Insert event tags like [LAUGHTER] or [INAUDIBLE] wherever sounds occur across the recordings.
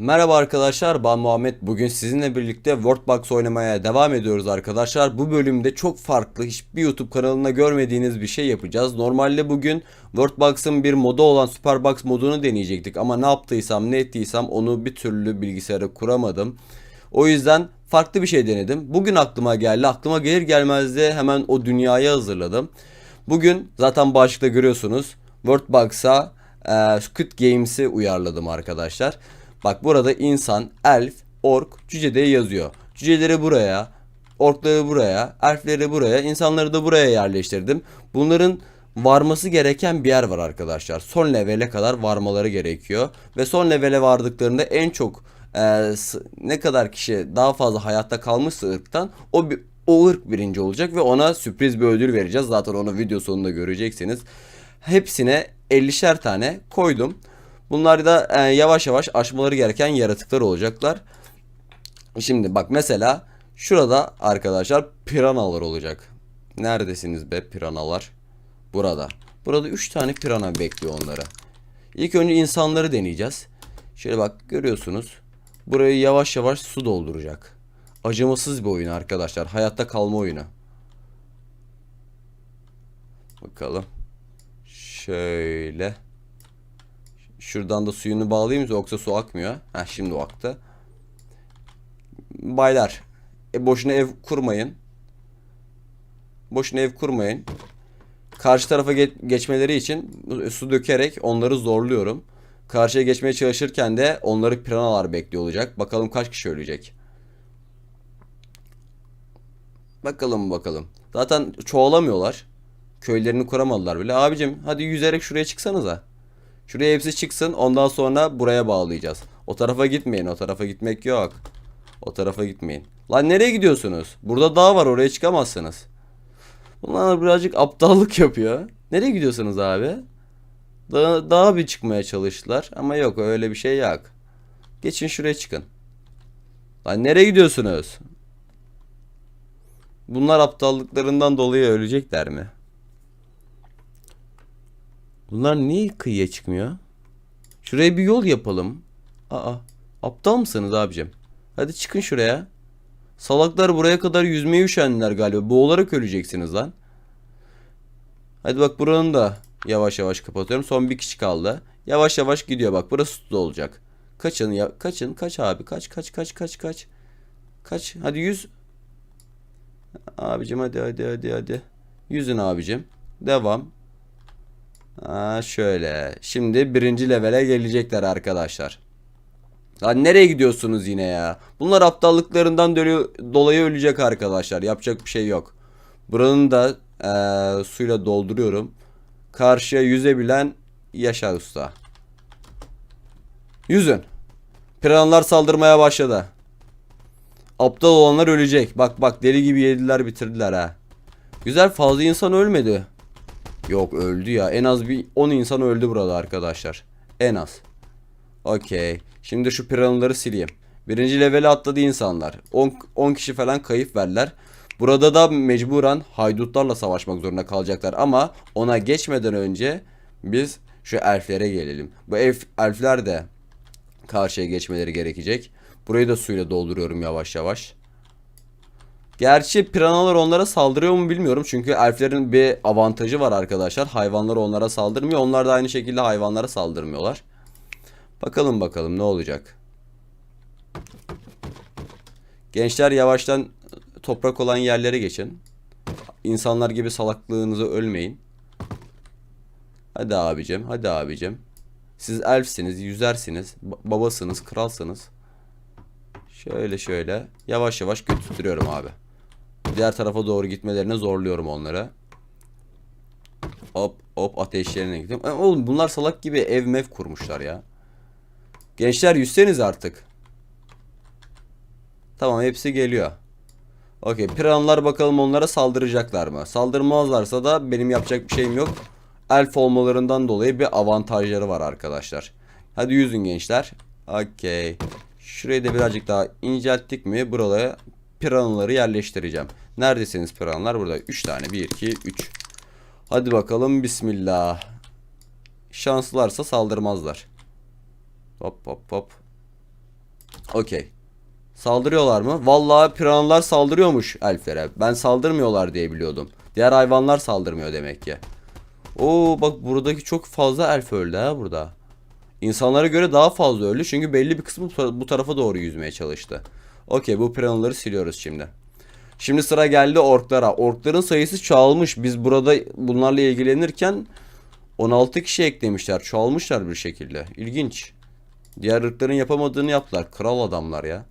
Merhaba arkadaşlar ben Muhammed. Bugün sizinle birlikte Worldbox oynamaya devam ediyoruz arkadaşlar. Bu bölümde çok farklı hiçbir YouTube kanalında görmediğiniz bir şey yapacağız. Normalde bugün Worldbox'ın bir modu olan Superbox modunu deneyecektik. Ama ne yaptıysam ne ettiysem onu bir türlü bilgisayara kuramadım. O yüzden farklı bir şey denedim. Bugün aklıma geldi. Aklıma gelir gelmez de hemen o dünyayı hazırladım. Bugün zaten başlıkta görüyorsunuz. Worldbox'a e, Squid Games'i uyarladım arkadaşlar. Bak burada insan, elf, ork, cüce diye yazıyor. Cüceleri buraya, orkları buraya, elfleri buraya, insanları da buraya yerleştirdim. Bunların varması gereken bir yer var arkadaşlar. Son levele kadar varmaları gerekiyor. Ve son levele vardıklarında en çok e, ne kadar kişi daha fazla hayatta kalmışsa ırktan o bir o ırk birinci olacak ve ona sürpriz bir ödül vereceğiz. Zaten onu video sonunda göreceksiniz. Hepsine 50'şer tane koydum. Bunlar da e, yavaş yavaş aşmaları gereken yaratıklar olacaklar. Şimdi bak mesela şurada arkadaşlar piranalar olacak. Neredesiniz be piranalar? Burada. Burada 3 tane pirana bekliyor onları. İlk önce insanları deneyeceğiz. Şöyle bak görüyorsunuz. Burayı yavaş yavaş su dolduracak. Acımasız bir oyun arkadaşlar. Hayatta kalma oyunu. Bakalım. Şöyle. Şuradan da suyunu bağlayayım yoksa su akmıyor. Heh şimdi o aktı. Baylar. E boşuna ev kurmayın. Boşuna ev kurmayın. Karşı tarafa ge- geçmeleri için su dökerek onları zorluyorum. Karşıya geçmeye çalışırken de onları piranalar bekliyor olacak. Bakalım kaç kişi ölecek. Bakalım bakalım. Zaten çoğalamıyorlar. Köylerini kuramadılar bile. Abicim hadi yüzerek şuraya çıksanıza. Şuraya hepsi çıksın. Ondan sonra buraya bağlayacağız. O tarafa gitmeyin. O tarafa gitmek yok. O tarafa gitmeyin. Lan nereye gidiyorsunuz? Burada dağ var. Oraya çıkamazsınız. Bunlar birazcık aptallık yapıyor. Nereye gidiyorsunuz abi? Dağa, dağa bir çıkmaya çalıştılar. Ama yok öyle bir şey yok. Geçin şuraya çıkın. Lan nereye gidiyorsunuz? Bunlar aptallıklarından dolayı ölecekler mi? Bunlar niye kıyıya çıkmıyor? Şuraya bir yol yapalım. Aa, aptal mısınız abicim? Hadi çıkın şuraya. Salaklar buraya kadar yüzmeye üşendiler galiba. Boğularak öleceksiniz lan. Hadi bak buranın da yavaş yavaş kapatıyorum. Son bir kişi kaldı. Yavaş yavaş gidiyor bak. Burası da olacak. Kaçın ya. Kaçın. Kaç abi. Kaç kaç kaç kaç kaç. Kaç. Hadi yüz. Abicim hadi hadi hadi hadi. Yüzün abicim. Devam. Ha şöyle. Şimdi birinci levele gelecekler arkadaşlar. Lan nereye gidiyorsunuz yine ya? Bunlar aptallıklarından dolayı ölecek arkadaşlar. Yapacak bir şey yok. Buranın da eee, suyla dolduruyorum. Karşıya yüzebilen Yaşar Usta. Yüzün. Piranlar saldırmaya başladı. Aptal olanlar ölecek. Bak bak deli gibi yediler bitirdiler ha. Güzel fazla insan ölmedi. Yok öldü ya. En az bir 10 insan öldü burada arkadaşlar. En az. Okey. Şimdi şu piranaları sileyim. Birinci levele atladı insanlar. 10, 10 kişi falan kayıp verdiler. Burada da mecburen haydutlarla savaşmak zorunda kalacaklar. Ama ona geçmeden önce biz şu elflere gelelim. Bu elf, elfler de karşıya geçmeleri gerekecek. Burayı da suyla dolduruyorum yavaş yavaş. Gerçi piranalar onlara saldırıyor mu bilmiyorum. Çünkü elflerin bir avantajı var arkadaşlar. Hayvanlar onlara saldırmıyor. Onlar da aynı şekilde hayvanlara saldırmıyorlar. Bakalım bakalım ne olacak. Gençler yavaştan toprak olan yerlere geçin. İnsanlar gibi salaklığınızı ölmeyin. Hadi abicim, hadi abicim. Siz elfsiniz, yüzersiniz, ba- babasınız, kralsınız. Şöyle şöyle yavaş yavaş götürüyorum abi. Diğer tarafa doğru gitmelerine zorluyorum onları. Hop hop ateşlerine gidiyorum. E, Oğlum bunlar salak gibi ev mev kurmuşlar ya. Gençler yüzseniz artık. Tamam hepsi geliyor. Okey piranlar bakalım onlara saldıracaklar mı? Saldırmazlarsa da benim yapacak bir şeyim yok. Elf olmalarından dolayı bir avantajları var arkadaşlar. Hadi yüzün gençler. Okey. Şurayı da birazcık daha incelttik mi buralara piranaları yerleştireceğim. Neredesiniz piranlar? Burada 3 tane. 1, 2, 3. Hadi bakalım bismillah. Şanslılarsa saldırmazlar. Hop hop hop. Okey. Saldırıyorlar mı? Vallahi piranhalar saldırıyormuş elflere. Ben saldırmıyorlar diye biliyordum. Diğer hayvanlar saldırmıyor demek ki. Oo bak buradaki çok fazla elf öldü ha burada. İnsanlara göre daha fazla öldü çünkü belli bir kısmı bu tarafa doğru yüzmeye çalıştı. Okey bu piranhaları siliyoruz şimdi. Şimdi sıra geldi orklara. Orkların sayısı çoğalmış. Biz burada bunlarla ilgilenirken 16 kişi eklemişler. Çoğalmışlar bir şekilde. İlginç. Diğer ırkların yapamadığını yaptılar. Kral adamlar ya.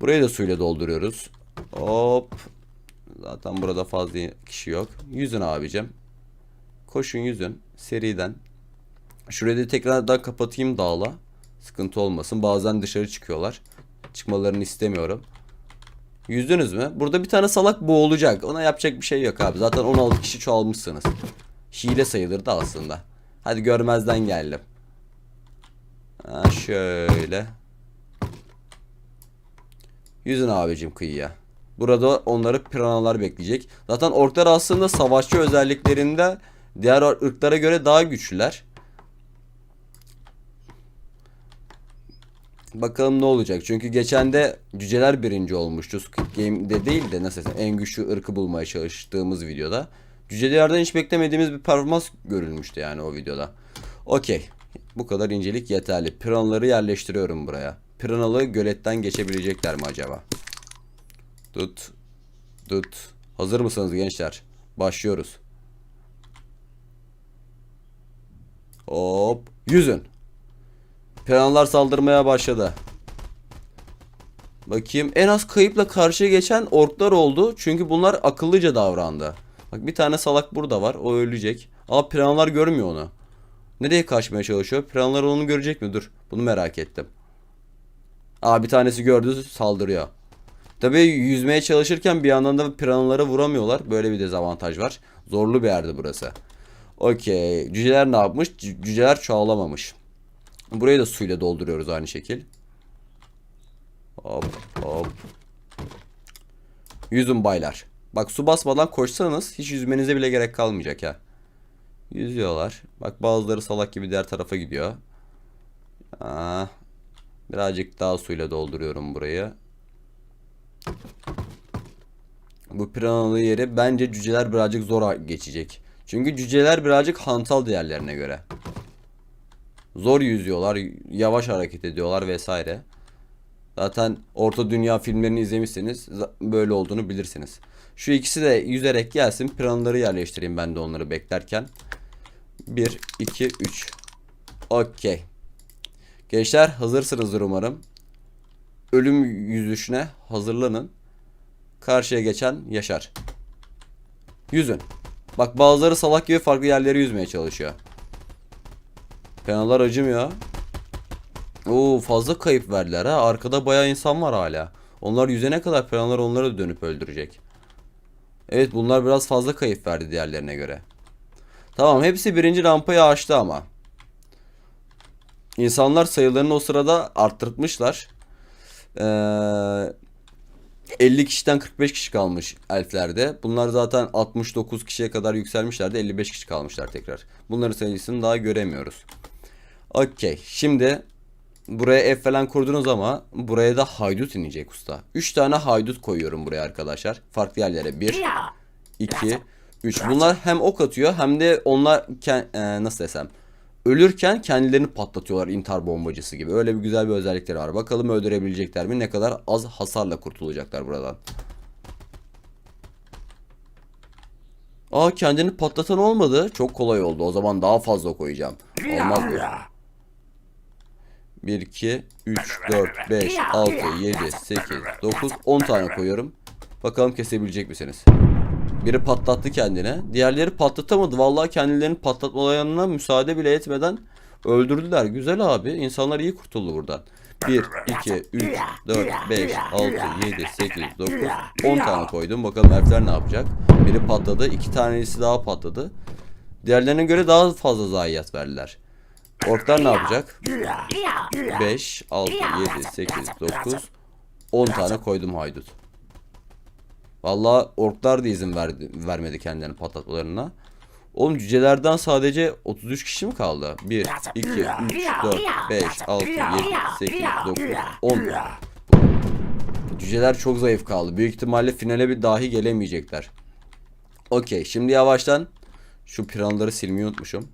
Burayı da suyla dolduruyoruz. Hop. Zaten burada fazla kişi yok. Yüzün abicim. Koşun yüzün. Seriden. Şurayı da tekrardan kapatayım dağla. Sıkıntı olmasın. Bazen dışarı çıkıyorlar. Çıkmalarını istemiyorum. Yüzdünüz mü? Burada bir tane salak boğulacak. Ona yapacak bir şey yok abi. Zaten 16 kişi çoğalmışsınız. Hile sayılırdı aslında. Hadi görmezden geldim. Ha şöyle. Yüzün abicim kıyıya. Burada onları piranalar bekleyecek. Zaten orklar aslında savaşçı özelliklerinde diğer ırklara göre daha güçlüler. Bakalım ne olacak. Çünkü geçen de cüceler birinci olmuştu. Squid Game'de değil de nasıl en güçlü ırkı bulmaya çalıştığımız videoda. Cücelerden hiç beklemediğimiz bir performans görülmüştü yani o videoda. Okey. Bu kadar incelik yeterli. Piranları yerleştiriyorum buraya. Piranalı göletten geçebilecekler mi acaba? Tut. Tut. Hazır mısınız gençler? Başlıyoruz. Hop. Yüzün. Piranlar saldırmaya başladı. Bakayım en az kayıpla karşıya geçen orklar oldu. Çünkü bunlar akıllıca davrandı. Bak bir tane salak burada var. O ölecek. Ama piranlar görmüyor onu. Nereye kaçmaya çalışıyor? Piranlar onu görecek mi? Dur. Bunu merak ettim. Aa bir tanesi gördü saldırıyor. Tabii yüzmeye çalışırken bir yandan da piranlara vuramıyorlar. Böyle bir dezavantaj var. Zorlu bir yerdi burası. Okey. Cüceler ne yapmış? C- Cüceler çoğalamamış. Burayı da suyla dolduruyoruz aynı şekil. Hop hop. Yüzün baylar. Bak su basmadan koşsanız hiç yüzmenize bile gerek kalmayacak ya. Yüzüyorlar. Bak bazıları salak gibi diğer tarafa gidiyor. Aa, birazcık daha suyla dolduruyorum burayı. Bu piranalı yeri bence cüceler birazcık zor geçecek. Çünkü cüceler birazcık hantal diğerlerine göre. Zor yüzüyorlar, yavaş hareket ediyorlar vesaire. Zaten Orta Dünya filmlerini izlemişseniz böyle olduğunu bilirsiniz. Şu ikisi de yüzerek gelsin. Piranları yerleştireyim ben de onları beklerken. 1, 2, 3. Okey. Gençler hazırsınızdır umarım. Ölüm yüzüşüne hazırlanın. Karşıya geçen yaşar. Yüzün. Bak bazıları salak gibi farklı yerlere yüzmeye çalışıyor. Penalar acımıyor. Oo fazla kayıp verdiler ha. Arkada bayağı insan var hala. Onlar yüzene kadar penalar onları da dönüp öldürecek. Evet bunlar biraz fazla kayıp verdi diğerlerine göre. Tamam hepsi birinci rampayı aştı ama. İnsanlar sayılarını o sırada arttırtmışlar. Ee, 50 kişiden 45 kişi kalmış elflerde. Bunlar zaten 69 kişiye kadar yükselmişlerdi. 55 kişi kalmışlar tekrar. Bunların sayısını daha göremiyoruz. Okey. Şimdi buraya F falan kurdunuz ama buraya da haydut inecek usta. 3 tane haydut koyuyorum buraya arkadaşlar. Farklı yerlere. 1, 2, 3. Bunlar hem ok atıyor hem de onlar e, nasıl desem ölürken kendilerini patlatıyorlar intihar bombacısı gibi. Öyle bir güzel bir özellikleri var. Bakalım öldürebilecekler mi? Ne kadar az hasarla kurtulacaklar buradan. Aa kendini patlatan olmadı. Çok kolay oldu. O zaman daha fazla koyacağım. Olmaz bu. 1, 2, 3, 4, 5, 6, 7, 8, 9, 10 tane koyuyorum. Bakalım kesebilecek misiniz? Biri patlattı kendine. Diğerleri patlatamadı. Vallahi kendilerini patlatmalarına müsaade bile etmeden öldürdüler. Güzel abi. İnsanlar iyi kurtuldu buradan. 1, 2, 3, 4, 5, 6, 7, 8, 9, 10 tane koydum. Bakalım elfler ne yapacak? Biri patladı. iki tanesi daha patladı. Diğerlerine göre daha fazla zayiat verdiler. Orklar ne yapacak? 5, 6, 7, 8, 9, 10 tane koydum haydut. Vallahi orklar da izin verdi, vermedi kendilerini patlatmalarına. Oğlum cücelerden sadece 33 kişi mi kaldı? 1, 2, 3, 4, 5, 6, 7, 8, 9, 10. Cüceler çok zayıf kaldı. Büyük ihtimalle finale bir dahi gelemeyecekler. Okey şimdi yavaştan şu planları silmeyi unutmuşum.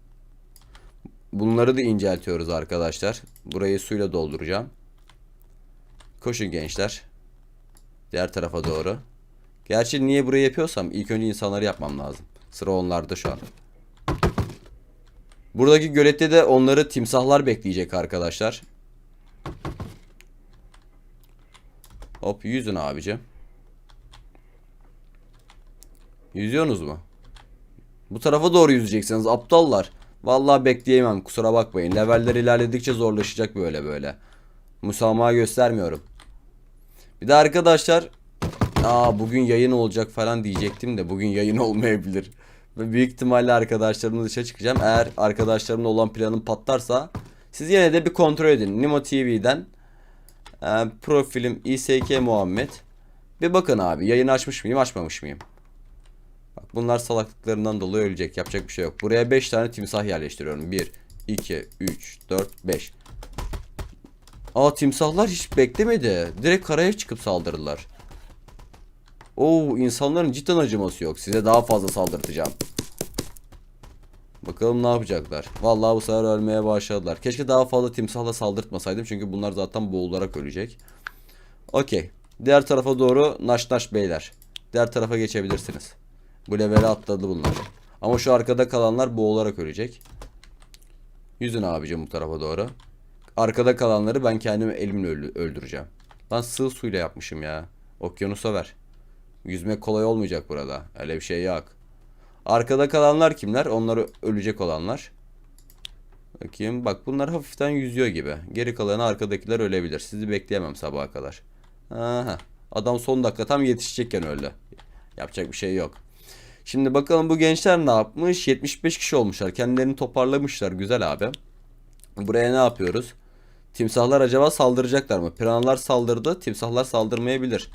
Bunları da inceltiyoruz arkadaşlar. Burayı suyla dolduracağım. Koşun gençler. Diğer tarafa doğru. Gerçi niye burayı yapıyorsam ilk önce insanları yapmam lazım. Sıra onlarda şu an. Buradaki gölette de onları timsahlar bekleyecek arkadaşlar. Hop yüzün abicim. Yüzüyorsunuz mu? Bu tarafa doğru yüzeceksiniz aptallar. Vallahi bekleyemem kusura bakmayın. Leveller ilerledikçe zorlaşacak böyle böyle. Musamaha göstermiyorum. Bir de arkadaşlar Aa bugün yayın olacak falan diyecektim de bugün yayın [LAUGHS] olmayabilir. Ve büyük ihtimalle arkadaşlarımla dışa çıkacağım. Eğer arkadaşlarımla olan planım patlarsa siz yine de bir kontrol edin. Nimo TV'den e, profilim İSK Muhammed. Bir bakın abi yayın açmış mıyım açmamış mıyım? Bunlar salaklıklarından dolayı ölecek. Yapacak bir şey yok. Buraya 5 tane timsah yerleştiriyorum. 1, 2, 3, 4, 5. Aa timsahlar hiç beklemedi. Direkt karaya çıkıp saldırdılar. Oo insanların cidden acıması yok. Size daha fazla saldırtacağım. Bakalım ne yapacaklar. Vallahi bu sefer ölmeye başladılar. Keşke daha fazla timsahla saldırtmasaydım. Çünkü bunlar zaten boğularak ölecek. Okey. Diğer tarafa doğru naş naş beyler. Diğer tarafa geçebilirsiniz. Bu levele atladı bunlar. Ama şu arkada kalanlar boğularak ölecek. Yüzün abicim bu tarafa doğru. Arkada kalanları ben kendim elimle öldü- öldüreceğim. Lan sığ suyla yapmışım ya. Okyanusa ver. Yüzmek kolay olmayacak burada. Öyle bir şey yok. Arkada kalanlar kimler? Onlar ölecek olanlar. Bakayım. Bak bunlar hafiften yüzüyor gibi. Geri kalanı arkadakiler ölebilir. Sizi bekleyemem sabaha kadar. Aha. Adam son dakika tam yetişecekken öldü. Yapacak bir şey yok. Şimdi bakalım bu gençler ne yapmış? 75 kişi olmuşlar. Kendilerini toparlamışlar. Güzel abi. Buraya ne yapıyoruz? Timsahlar acaba saldıracaklar mı? Piranhalar saldırdı. Timsahlar saldırmayabilir.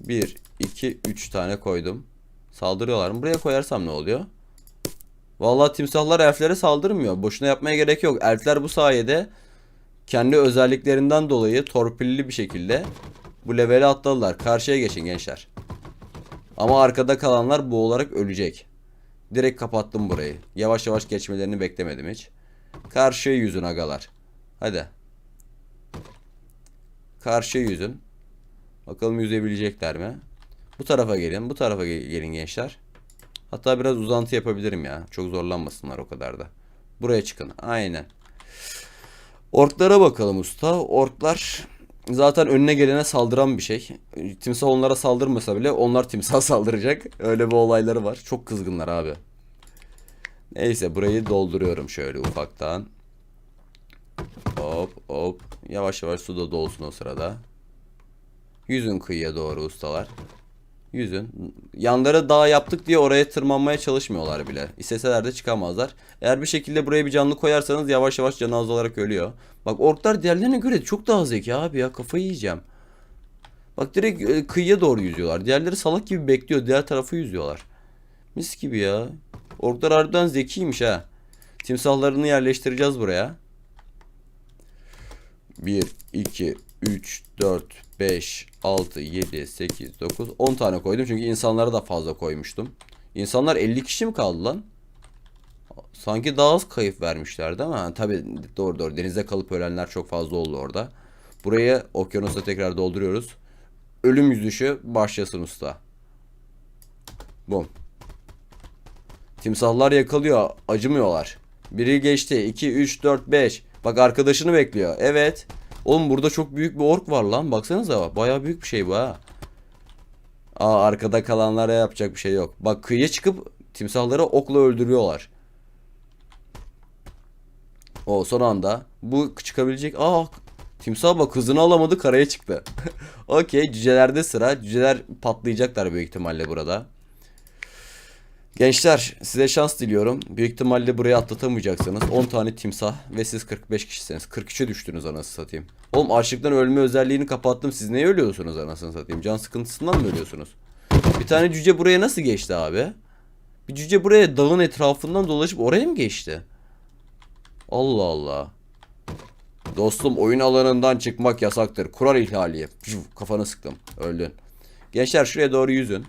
1, 2, 3 tane koydum. Saldırıyorlar mı? Buraya koyarsam ne oluyor? Vallahi timsahlar elflere saldırmıyor. Boşuna yapmaya gerek yok. Elfler bu sayede kendi özelliklerinden dolayı torpilli bir şekilde bu leveli atladılar. Karşıya geçin gençler. Ama arkada kalanlar boğularak ölecek. Direkt kapattım burayı. Yavaş yavaş geçmelerini beklemedim hiç. Karşıya yüzün agalar. Hadi. Karşıya yüzün. Bakalım yüzebilecekler mi? Bu tarafa gelin. Bu tarafa ge- gelin gençler. Hatta biraz uzantı yapabilirim ya. Çok zorlanmasınlar o kadar da. Buraya çıkın. Aynen. Orklara bakalım usta. Orklar zaten önüne gelene saldıran bir şey. Timsah onlara saldırmasa bile onlar timsah [LAUGHS] saldıracak. Öyle bir olayları var. Çok kızgınlar abi. Neyse burayı dolduruyorum şöyle ufaktan. Hop hop. Yavaş yavaş su da dolsun o sırada. Yüzün kıyıya doğru ustalar. Yüzün. Yanlara dağ yaptık diye oraya tırmanmaya çalışmıyorlar bile. İsteseler de çıkamazlar. Eğer bir şekilde buraya bir canlı koyarsanız yavaş yavaş canı azalarak ölüyor. Bak orklar diğerlerine göre çok daha zeki abi ya kafayı yiyeceğim. Bak direkt e, kıyıya doğru yüzüyorlar. Diğerleri salak gibi bekliyor. Diğer tarafı yüzüyorlar. Mis gibi ya. Orklar harbiden zekiymiş ha. Timsahlarını yerleştireceğiz buraya. 1, 2, 3, 4, 5, 6, 7, 8, 9, 10 tane koydum. Çünkü insanlara da fazla koymuştum. İnsanlar 50 kişi mi kaldı lan? Sanki daha az kayıp vermişlerdi ama tabi doğru doğru denizde kalıp ölenler çok fazla oldu orada. Buraya okyanusa tekrar dolduruyoruz. Ölüm yüzüşü başlasın usta. Bum. Timsahlar yakalıyor. Acımıyorlar. Biri geçti. 2, 3, 4, 5. Bak arkadaşını bekliyor. Evet. Oğlum burada çok büyük bir ork var lan. Baksanıza. Bayağı büyük bir şey bu ha. Aa arkada kalanlara yapacak bir şey yok. Bak kıyıya çıkıp timsahları okla öldürüyorlar. O son anda bu çıkabilecek. Aa timsah bak hızını alamadı karaya çıktı. [LAUGHS] Okey cücelerde sıra. Cüceler patlayacaklar büyük ihtimalle burada. Gençler size şans diliyorum. Büyük ihtimalle buraya atlatamayacaksınız. 10 tane timsah ve siz 45 kişisiniz. 43'e düştünüz anasını satayım. Oğlum açlıktan ölme özelliğini kapattım. Siz neye ölüyorsunuz anasını satayım? Can sıkıntısından mı ölüyorsunuz? Bir tane cüce buraya nasıl geçti abi? Bir cüce buraya dağın etrafından dolaşıp oraya mı geçti? Allah Allah. Dostum oyun alanından çıkmak yasaktır. Kural ihlali. Kafanı sıktım. Öldün. Gençler şuraya doğru yüzün.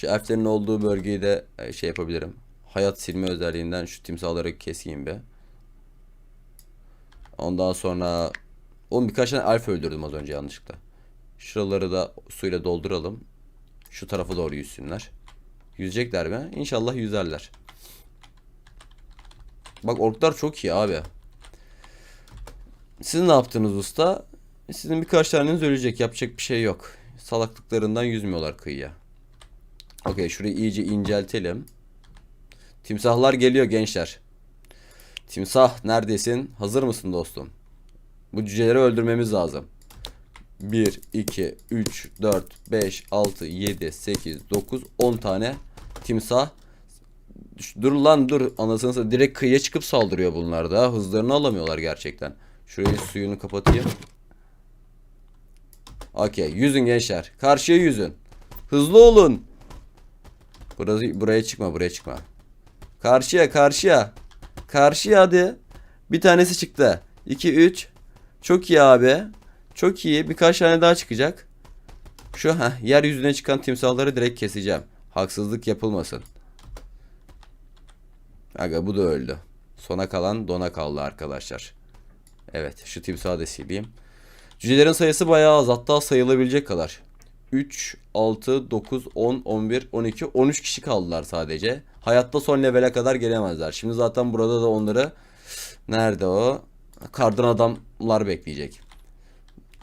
Şu elflerin olduğu bölgeyi de e, şey yapabilirim. Hayat silme özelliğinden şu timsahları keseyim be. Ondan sonra Oğlum birkaç tane elf öldürdüm az önce yanlışlıkla. Şuraları da suyla dolduralım. Şu tarafa doğru yüzsünler. Yüzecekler mi? İnşallah yüzerler. Bak orklar çok iyi abi. Siz ne yaptınız usta? Sizin birkaç taneniz ölecek. Yapacak bir şey yok. Salaklıklarından yüzmüyorlar kıyıya. Okey şurayı iyice inceltelim. Timsahlar geliyor gençler. Timsah neredesin? Hazır mısın dostum? Bu cüceleri öldürmemiz lazım. 1, 2, 3, 4, 5, 6, 7, 8, 9, 10 tane timsah. Dur lan dur anasını satayım. Direkt kıyıya çıkıp saldırıyor bunlar da. Hızlarını alamıyorlar gerçekten. Şurayı suyunu kapatayım. Okey yüzün gençler. Karşıya yüzün. Hızlı olun. Burası, buraya çıkma buraya çıkma. Karşıya karşıya. Karşıya hadi. Bir tanesi çıktı. 2 3. Çok iyi abi. Çok iyi. Birkaç tane daha çıkacak. Şu ha yeryüzüne çıkan timsahları direkt keseceğim. Haksızlık yapılmasın. Aga bu da öldü. Sona kalan dona kaldı arkadaşlar. Evet şu timsahı da sileyim. Cücelerin sayısı bayağı az. Hatta sayılabilecek kadar. 3, 6, 9, 10, 11, 12, 13 kişi kaldılar sadece. Hayatta son levele kadar gelemezler. Şimdi zaten burada da onları nerede o? Kardan adamlar bekleyecek.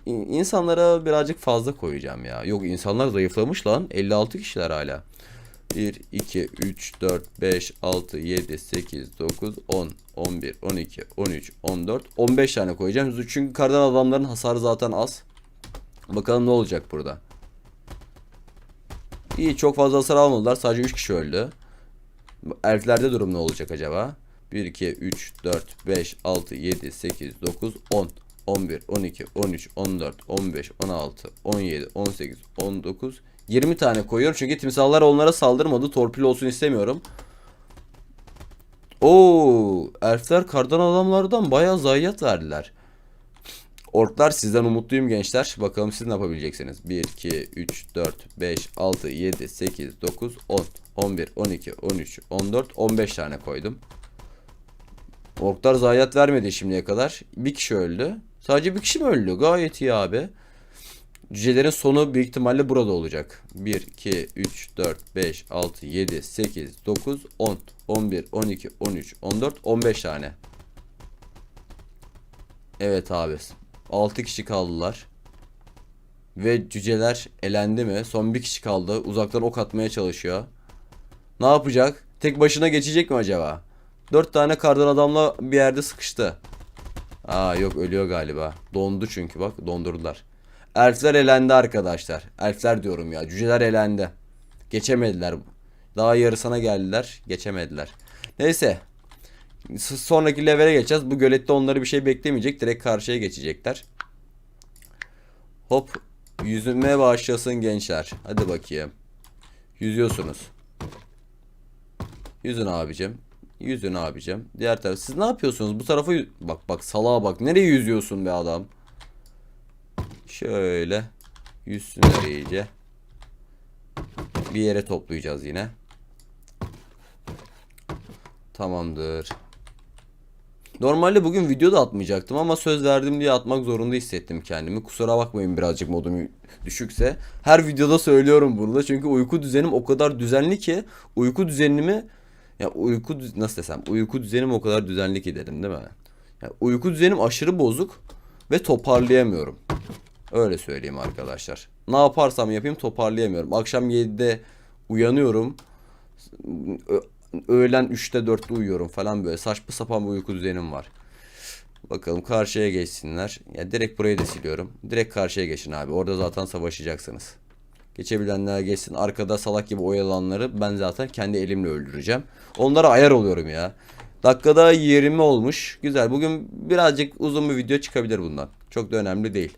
İnsanlara birazcık fazla koyacağım ya. Yok insanlar zayıflamış lan. 56 kişiler hala. 1, 2, 3, 4, 5, 6, 7, 8, 9, 10, 11, 12, 13, 14, 15 tane koyacağım. Çünkü kardan adamların hasarı zaten az. Bakalım ne olacak burada. İyi çok fazla hasar almadılar. Sadece 3 kişi öldü. Elflerde durum ne olacak acaba? 1, 2, 3, 4, 5, 6, 7, 8, 9, 10, 11, 12, 13, 14, 15, 16, 17, 18, 19, 20 tane koyuyorum. Çünkü timsahlar onlara saldırmadı. Torpil olsun istemiyorum. Oo, elfler kardan adamlardan bayağı zayiat verdiler. Orklar sizden umutluyum gençler. Bakalım siz ne yapabileceksiniz. 1, 2, 3, 4, 5, 6, 7, 8, 9, 10, 11, 12, 13, 14, 15 tane koydum. Orklar zayiat vermedi şimdiye kadar. Bir kişi öldü. Sadece bir kişi mi öldü? Gayet iyi abi. Cücelerin sonu büyük ihtimalle burada olacak. 1, 2, 3, 4, 5, 6, 7, 8, 9, 10, 11, 12, 13, 14, 15 tane. Evet abi. 6 kişi kaldılar. Ve cüceler elendi mi? Son bir kişi kaldı. Uzaktan ok atmaya çalışıyor. Ne yapacak? Tek başına geçecek mi acaba? 4 tane kardan adamla bir yerde sıkıştı. Aa yok ölüyor galiba. Dondu çünkü bak dondurdular. Elfler elendi arkadaşlar. Elfler diyorum ya. Cüceler elendi. Geçemediler. Daha yarısına geldiler. Geçemediler. Neyse. Sonraki levele geçeceğiz. Bu gölette onları bir şey beklemeyecek. Direkt karşıya geçecekler. Hop. Yüzmeye başlasın gençler. Hadi bakayım. Yüzüyorsunuz. Yüzün abicim. Yüzün abicim. Diğer taraf. Siz ne yapıyorsunuz? Bu tarafa bak bak salağa bak. Nereye yüzüyorsun be adam? Şöyle yüzsünler iyice. Bir yere toplayacağız yine. Tamamdır. Normalde bugün video da atmayacaktım ama söz verdim diye atmak zorunda hissettim kendimi. Kusura bakmayın birazcık modum düşükse. Her videoda söylüyorum bunu da çünkü uyku düzenim o kadar düzenli ki uyku düzenimi ya uyku nasıl desem uyku düzenim o kadar düzenli ki dedim değil mi? Ya uyku düzenim aşırı bozuk ve toparlayamıyorum. Öyle söyleyeyim arkadaşlar. Ne yaparsam yapayım toparlayamıyorum. Akşam 7'de uyanıyorum. Öğlen 3'te 4'te uyuyorum falan böyle. Saçma sapan bir uyku düzenim var. Bakalım karşıya geçsinler. Ya direkt burayı da siliyorum. Direkt karşıya geçin abi. Orada zaten savaşacaksınız. Geçebilenler geçsin. Arkada salak gibi oyalanları ben zaten kendi elimle öldüreceğim. Onlara ayar oluyorum ya. Dakikada 20 olmuş. Güzel. Bugün birazcık uzun bir video çıkabilir bundan. Çok da önemli değil.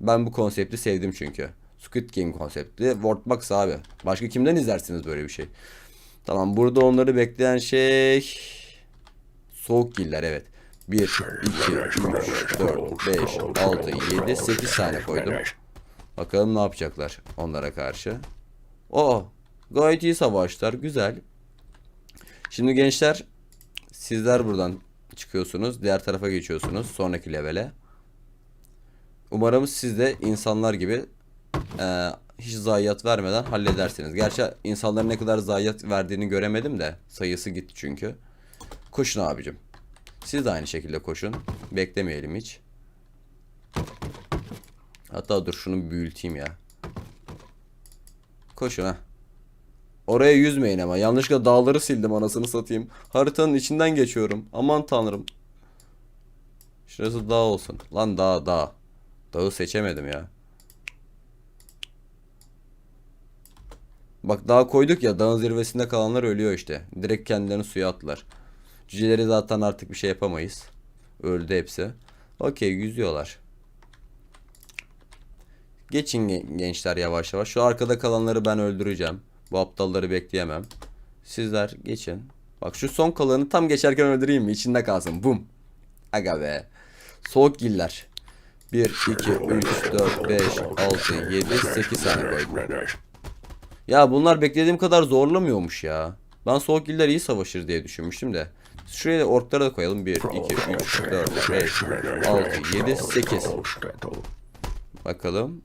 Ben bu konsepti sevdim çünkü. Squid Game konseptli. Worldbox abi. Başka kimden izlersiniz böyle bir şey? Tamam burada onları bekleyen şey... Soğuk giller evet. 1, 2, 3, 4, 5, 6, 7, 8 tane koydum. Bakalım ne yapacaklar onlara karşı. Oo, gayet iyi savaşlar. Güzel. Şimdi gençler sizler buradan çıkıyorsunuz. Diğer tarafa geçiyorsunuz. Sonraki levele. Umarım siz de insanlar gibi e, hiç zayiat vermeden halledersiniz. Gerçi insanların ne kadar zayiat verdiğini göremedim de sayısı gitti çünkü. Koşun abicim. Siz de aynı şekilde koşun. Beklemeyelim hiç. Hatta dur şunu büyüteyim ya. Koşun ha. Oraya yüzmeyin ama. Yanlışlıkla dağları sildim anasını satayım. Haritanın içinden geçiyorum. Aman tanrım. Şurası dağ olsun. Lan dağ dağ. Dağı seçemedim ya. Bak dağ koyduk ya dağın zirvesinde kalanlar ölüyor işte. Direkt kendilerini suya attılar. Cüceleri zaten artık bir şey yapamayız. Öldü hepsi. Okey yüzüyorlar. Geçin ge- gençler yavaş yavaş. Şu arkada kalanları ben öldüreceğim. Bu aptalları bekleyemem. Sizler geçin. Bak şu son kalanı tam geçerken öldüreyim mi? İçinde kalsın. Bum. Aga be. Soğuk giller. 1, 2, 3, 4, 5, 6, 7, 8 tane koydum. Ya bunlar beklediğim kadar zorlamıyormuş ya. Ben soğuk giller iyi savaşır diye düşünmüştüm de. Şuraya da orklara da koyalım. 1, 2, 3, 4, 5, 6, 7, 8. Bakalım.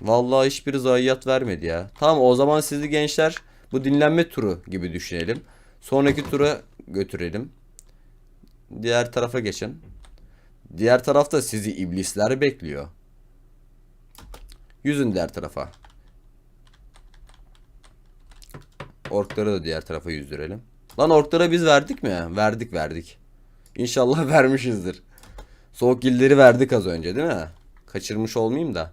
Vallahi hiçbir zayiat vermedi ya. Tamam o zaman sizi gençler bu dinlenme turu gibi düşünelim. Sonraki tura götürelim. Diğer tarafa geçin. Diğer tarafta sizi iblisler bekliyor. Yüzün diğer tarafa. Orkları da diğer tarafa yüzdürelim. Lan orklara biz verdik mi? Verdik verdik. İnşallah [LAUGHS] vermişizdir. Soğuk gilleri verdik az önce değil mi? Kaçırmış olmayayım da.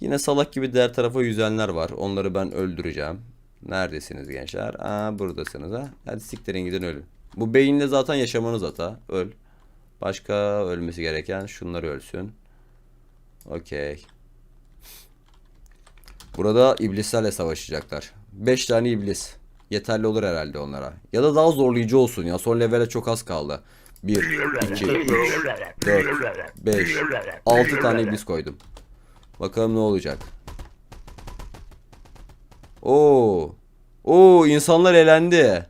Yine salak gibi diğer tarafa yüzenler var. Onları ben öldüreceğim. Neredesiniz gençler? Aa buradasınız ha. Hadi siktirin gidin ölün. Bu beyinle zaten yaşamanız hata. Öl. Başka ölmesi gereken şunlar ölsün. Okey. Burada iblislerle savaşacaklar. 5 tane iblis. Yeterli olur herhalde onlara. Ya da daha zorlayıcı olsun ya. Son levele çok az kaldı. 1, 2, 3, 4, 5, 6 tane iblis koydum. Bakalım ne olacak. Oo. Oo insanlar elendi.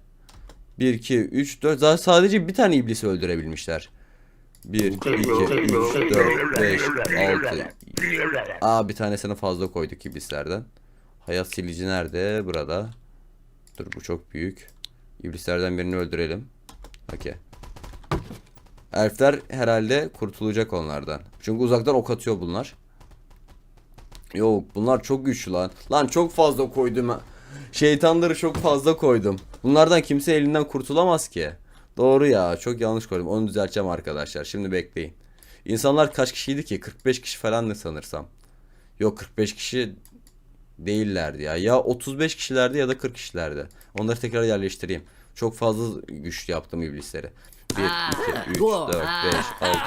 1 2 3 4 zaten sadece bir tane iblisi öldürebilmişler. 1 2 3 4 5 6 Aa bir tanesini fazla koyduk iblislerden. Hayat silici nerede? Burada. Dur bu çok büyük. İblislerden birini öldürelim. Okey. Elfler herhalde kurtulacak onlardan. Çünkü uzaktan ok atıyor bunlar. Yok bunlar çok güçlü lan. Lan çok fazla koydum. Şeytanları çok fazla koydum. Bunlardan kimse elinden kurtulamaz ki. Doğru ya çok yanlış koydum. Onu düzelteceğim arkadaşlar. Şimdi bekleyin. İnsanlar kaç kişiydi ki? 45 kişi falan da sanırsam. Yok 45 kişi değillerdi ya. Ya 35 kişilerdi ya da 40 kişilerdi. Onları tekrar yerleştireyim. Çok fazla güçlü yaptım iblisleri. 1, 2, 3, 4, 5, 6,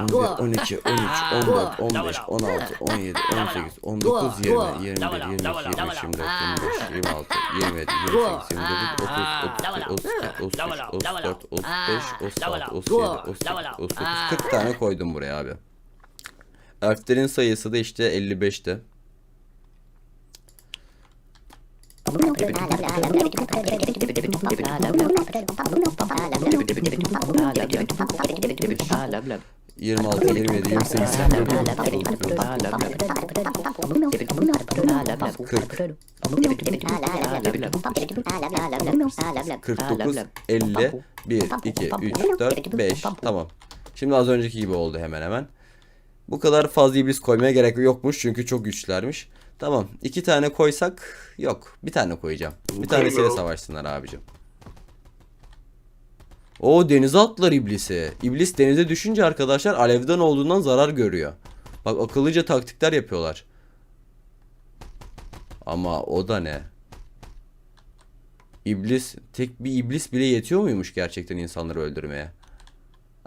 11, 12, 13, 14, 15, 16, 17, 18, 19, 20, 21, 22, 23, 24, 25, 26, 27, 28, 29, 30, 32, 33, 34, 35, 36, 37, 38, 39, 40 tane koydum buraya abi. Elflerin sayısı da işte 55'ti. Blah, 26, 27, 28, 49, 50, 1, 2, 3, 4, 5. Tamam. Şimdi az önceki gibi oldu hemen hemen. Bu kadar fazla iblis koymaya gerek yokmuş çünkü çok güçlermiş. Tamam. iki tane koysak yok. Bir tane koyacağım. Bir tanesiyle savaşsınlar abicim. O denize attılar iblisi. İblis denize düşünce arkadaşlar alevden olduğundan zarar görüyor. Bak akıllıca taktikler yapıyorlar. Ama o da ne? İblis tek bir iblis bile yetiyor muymuş gerçekten insanları öldürmeye?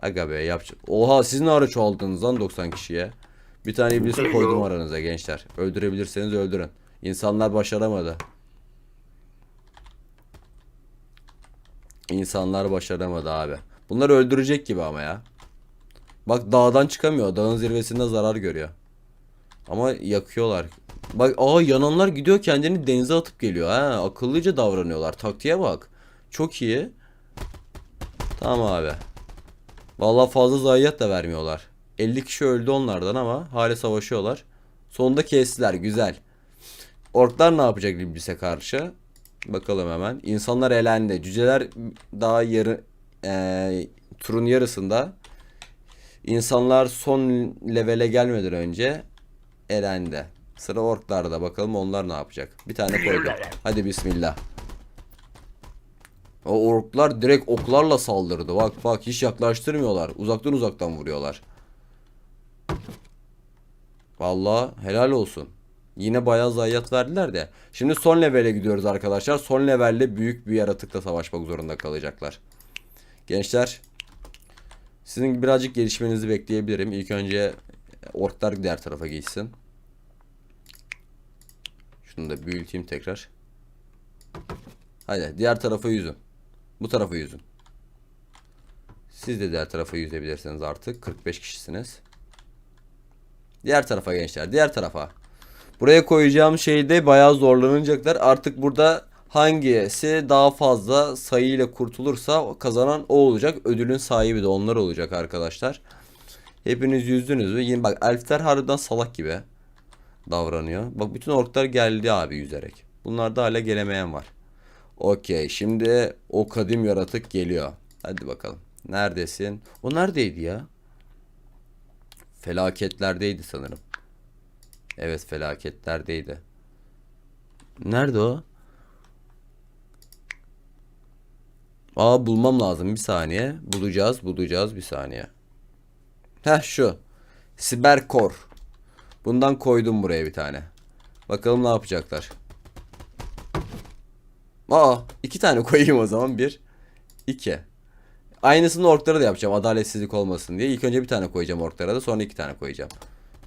Aga be yap. Oha siz ne ara çoğaldınız lan 90 kişiye? Bir tane iblis koydum aranıza gençler. Öldürebilirseniz öldürün. İnsanlar başaramadı. İnsanlar başaramadı abi. Bunları öldürecek gibi ama ya. Bak dağdan çıkamıyor. Dağın zirvesinde zarar görüyor. Ama yakıyorlar. Bak aa yananlar gidiyor kendini denize atıp geliyor. Ha, akıllıca davranıyorlar. Taktiğe bak. Çok iyi. Tamam abi. Vallahi fazla zayiat da vermiyorlar. 50 kişi öldü onlardan ama hala savaşıyorlar. Sonunda kestiler. Güzel. Orklar ne yapacak İblis'e karşı? Bakalım hemen. İnsanlar elendi. Cüceler daha yarı eee, turun yarısında. İnsanlar son levele gelmeden önce elendi. Sıra orklarda. Bakalım onlar ne yapacak. Bir tane koydum. Hadi bismillah. O orklar direkt oklarla saldırdı. Bak bak hiç yaklaştırmıyorlar. Uzaktan uzaktan vuruyorlar. Vallahi helal olsun. Yine bayağı zayiat verdiler de. Şimdi son levele gidiyoruz arkadaşlar. Son levelde büyük bir yaratıkla savaşmak zorunda kalacaklar. Gençler sizin birazcık gelişmenizi bekleyebilirim. İlk önce orklar diğer tarafa geçsin. Şunu da büyüteyim tekrar. Hadi diğer tarafa yüzün. Bu tarafa yüzün. Siz de diğer tarafa yüzebilirsiniz artık. 45 kişisiniz. Diğer tarafa gençler. Diğer tarafa. Buraya koyacağım şeyde bayağı zorlanacaklar. Artık burada hangisi daha fazla sayıyla kurtulursa kazanan o olacak. Ödülün sahibi de onlar olacak arkadaşlar. Hepiniz yüzdünüz mü? Yine bak elfler harbiden salak gibi davranıyor. Bak bütün orklar geldi abi yüzerek. Bunlarda hala gelemeyen var. Okey şimdi o kadim yaratık geliyor. Hadi bakalım. Neredesin? O neredeydi ya? Felaketlerdeydi sanırım. Evet felaketlerdeydi. Nerede o? Aa bulmam lazım bir saniye. Bulacağız bulacağız bir saniye. Heh şu. Siberkor. Bundan koydum buraya bir tane. Bakalım ne yapacaklar. Aa iki tane [LAUGHS] koyayım o zaman. Bir. iki. Aynısını orklara da yapacağım. Adaletsizlik olmasın diye. İlk önce bir tane koyacağım orklara da sonra iki tane koyacağım.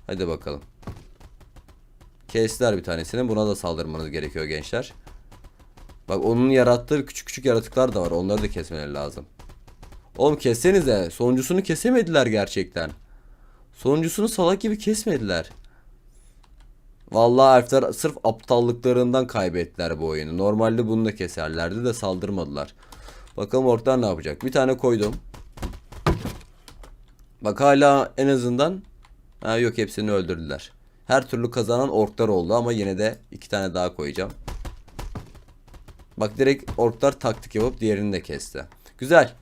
Hadi bakalım. Kestiler bir tanesini. Buna da saldırmanız gerekiyor gençler. Bak onun yarattığı küçük küçük yaratıklar da var. Onları da kesmeleri lazım. Oğlum kessenize. Sonuncusunu kesemediler gerçekten. Sonuncusunu salak gibi kesmediler. Vallahi elfler sırf aptallıklarından kaybettiler bu oyunu. Normalde bunu da keserlerdi de saldırmadılar. Bakalım orklar ne yapacak. Bir tane koydum. Bak hala en azından ha yok hepsini öldürdüler. Her türlü kazanan orklar oldu ama yine de iki tane daha koyacağım. Bak direkt orklar taktik yapıp diğerini de kesti. Güzel.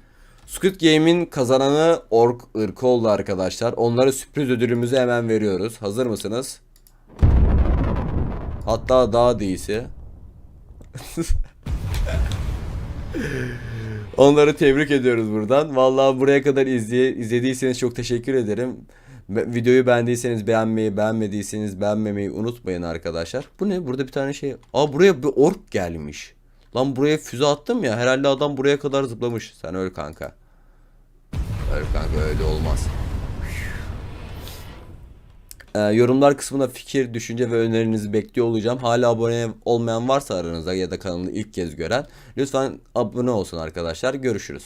Squid Game'in kazananı ork ırkı oldu arkadaşlar. Onlara sürpriz ödülümüzü hemen veriyoruz. Hazır mısınız? Hatta daha da iyisi. Onları tebrik ediyoruz buradan. Vallahi buraya kadar izleye, izlediyseniz çok teşekkür ederim. Be- Videoyu beğendiyseniz beğenmeyi, beğenmediyseniz beğenmemeyi unutmayın arkadaşlar. Bu ne? Burada bir tane şey. Aa buraya bir ork gelmiş. Lan buraya füze attım ya. Herhalde adam buraya kadar zıplamış. Sen öl kanka. Öl kanka öyle olmaz. Ee, yorumlar kısmına fikir, düşünce ve önerinizi bekliyor olacağım. Hala abone olmayan varsa aranızda ya da kanalı ilk kez gören lütfen abone olsun arkadaşlar. Görüşürüz.